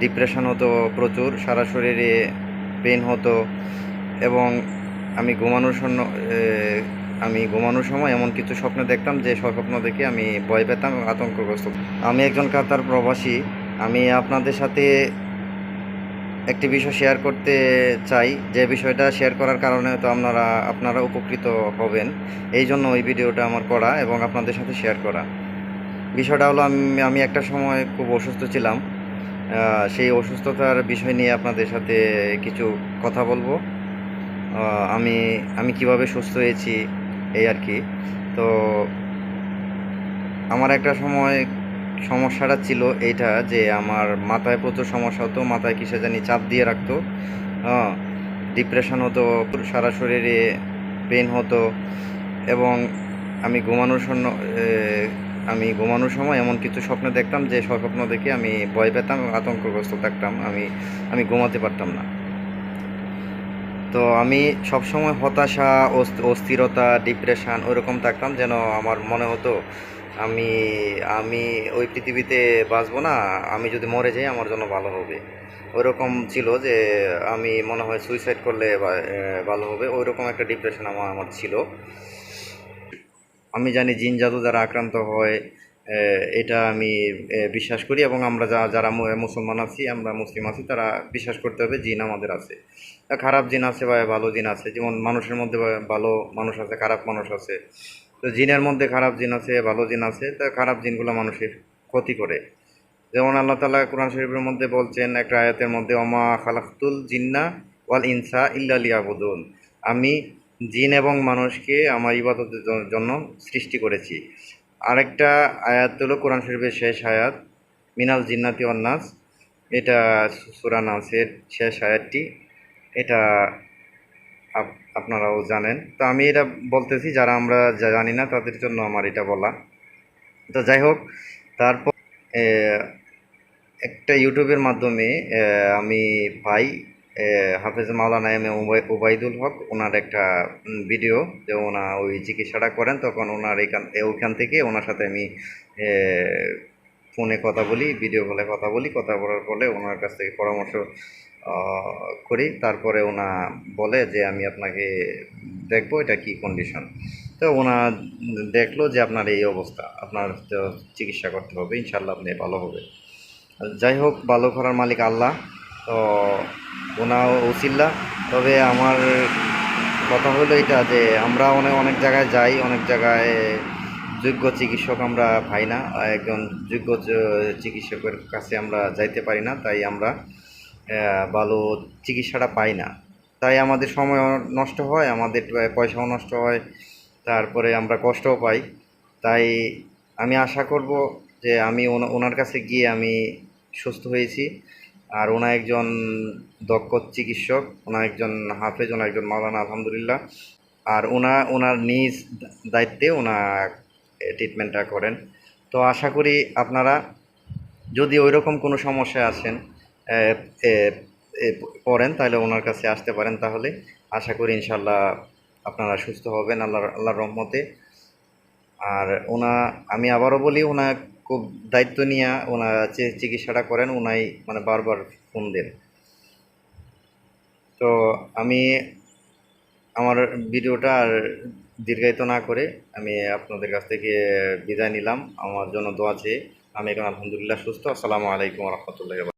Depression হতো প্রচুর, সারা শরীরে পেন হতো এবং আমি ঘুমানোর জন্য আমি ঘুমানোর সময় এমন কিছু স্বপ্ন দেখতাম যে স্বপ্ন দেখে আমি ভয় পেতাম, আতঙ্কগ্রস্ত আমি একজন কাতার প্রবাসী, আমি আপনাদের সাথে একটি বিষয় শেয়ার করতে চাই। যে বিষয়টা শেয়ার করার কারণে তো আপনারা আপনারা উপকৃত হবেন। এই জন্য ওই ভিডিওটা আমার করা এবং আপনাদের সাথে শেয়ার করা। বিষয়টা হলো আমি আমি একটা সময় খুব অসুস্থ ছিলাম। সেই অসুস্থতার বিষয় নিয়ে আপনাদের সাথে কিছু কথা বলব। আমি আমি কীভাবে সুস্থ হয়েছি, এই আর কি। তো আমার একটা সময় সমস্যাটা ছিল এইটা যে আমার মাথায় প্রচুর সমস্যা হতো, মাথায় কিসে জানি চাপ দিয়ে রাখতো। ডিপ্রেশন হতো, সারা শরীরে পেন হতো এবং আমি ঘুমানোর জন্য আমি ঘুমানোর সময় এমন কিছু স্বপ্ন দেখতাম যে স্বপ্ন দেখে আমি ভয় পেতাম, আতঙ্কগ্রস্ত থাকতাম, আমি আমি ঘুমাতে পারতাম না। তো আমি সবসময় হতাশা, অস্থ- অস্থিরতা ডিপ্রেশন ওইরকম থাকতাম যেন আমার মনে হতো আমি আমি ওই পৃথিবীতে বাঁচবো না, আমি যদি মরে যাই আমার জন্য ভালো হবে। ওইরকম ছিল যে আমি মনে হয় সুইসাইড করলে ভালো হবে, ওইরকম একটা ডিপ্রেশন আমার আমার ছিল। আমি জানি জিন জাদু যারা আক্রান্ত হয় এটা আমি বিশ্বাস করি এবং আমরা যা, যারা মুসলমান আছি, আমরা মুসলিম আছি, তারা বিশ্বাস করতে হবে জিন আমাদের আছে। খারাপ জিন আছে বা ভালো জিন আছে, যেমন মানুষের মধ্যে ভালো মানুষ আছে, খারাপ মানুষ আছে। তো জিনের মধ্যে খারাপ জিন আছে, ভালো জিন আছে, তা খারাপ জিনগুলো মানুষের ক্ষতি করে। যেমন আল্লাহ তালা কোরআন শরীফের মধ্যে বলছেন একটা আয়াতের মধ্যে অমা খালাকুল জিন্না ওয়াল ইনসা ইল্লা লিয়াবুদুন। আমি জিন এবং মানুষকে আমার ইবাদতের জন্য সৃষ্টি করেছি। আরেকটা আয়াত হলো কোরআন শরীফের শেষ আয়াত, মিনাল জিন্নাতি অন্নাস এটা সুরা নাসের শেষ আয়াতটি। এটা আপ- আপনারাও জানেন। তো আমি এটা বলতেছি, যারা আমরা জানি না তাদের জন্য আমার এটা বলা। তো যাই হোক, তারপর একটা ইউটিউবের মাধ্যমে আমি পাই হাফেজ মাওলানা এম এ উবাইদুল হক ওনার একটা ভিডিও যে ওনা ওই চিকিৎসাটা করেন তখন ওনার এইখান এ, ওইখান থেকে ওনার সাথে আমি ফোনে কথা বলি ভিডিও কলে কথা বলি কথা বলার ফলে ওনার কাছ থেকে পরামর্শ করি। তারপরে ওনা বলে যে আমি আপনাকে দেখব এটা কি কন্ডিশন তো ওনা দেখল যে আপনার এই অবস্থা আপনার চিকিৎসা করতে হবে ইনশাল্লাহ আপনি ভালো হবে যাই হোক ভালো করার মালিক আল্লাহ। তো ওনা ওসিল্লা। তবে আমার কথা হলো এটা যে আমরা অনেক অনেক জায়গায় যাই, অনেক জায়গায় যোগ্য চিকিৎসক আমরা পাই না। একজন যোগ্য চিকিৎসকের কাছে আমরা যাইতে পারি না, তাই আমরা ভালো চিকিৎসাটা পাই না। তাই আমাদের সময় নষ্ট হয়, আমাদের পয়সাও নষ্ট হয়, তারপরে আমরা কষ্টও পাই। তাই আমি আশা করব যে আমি ওনার কাছে গিয়ে আমি সুস্থ হয়েছি। আর ওনা একজন দক্ষ চিকিৎসক ওনা একজন হাফেজ ওনা একজন মাওলানা আলহামদুলিল্লাহ। আর ওনা ওনার নিজ দায়িত্বে ওনা ট্রিটমেন্টটা করেন। তো আশা করি আপনারা যদি ওইরকম কোনো সমস্যায় এ, পড়েন তাহলে ওনার কাছে আসতে পারেন তাহলে। আশা করি ইনশাল্লাহ আপনারা সুস্থ হবেন আল্লাহ আল্লাহর রহমতে। আর ওনা আমি আবারও বলি ওনা খুব দায়িত্ব নিয়ে ওনারা যে চিকিৎসাটা করেন ওনাই মানে বারবার ফোন দেন। তো আমি আমার ভিডিওটা আর দীর্ঘায়িত না করে আমি আপনাদের কাছ থেকে বিদায় নিলাম। আমার জন্য দোয়া চেয়ে আমি এখন আলহামদুলিল্লাহ সুস্থ। আসসালামু আলাইকুম রহমতুল্লাহ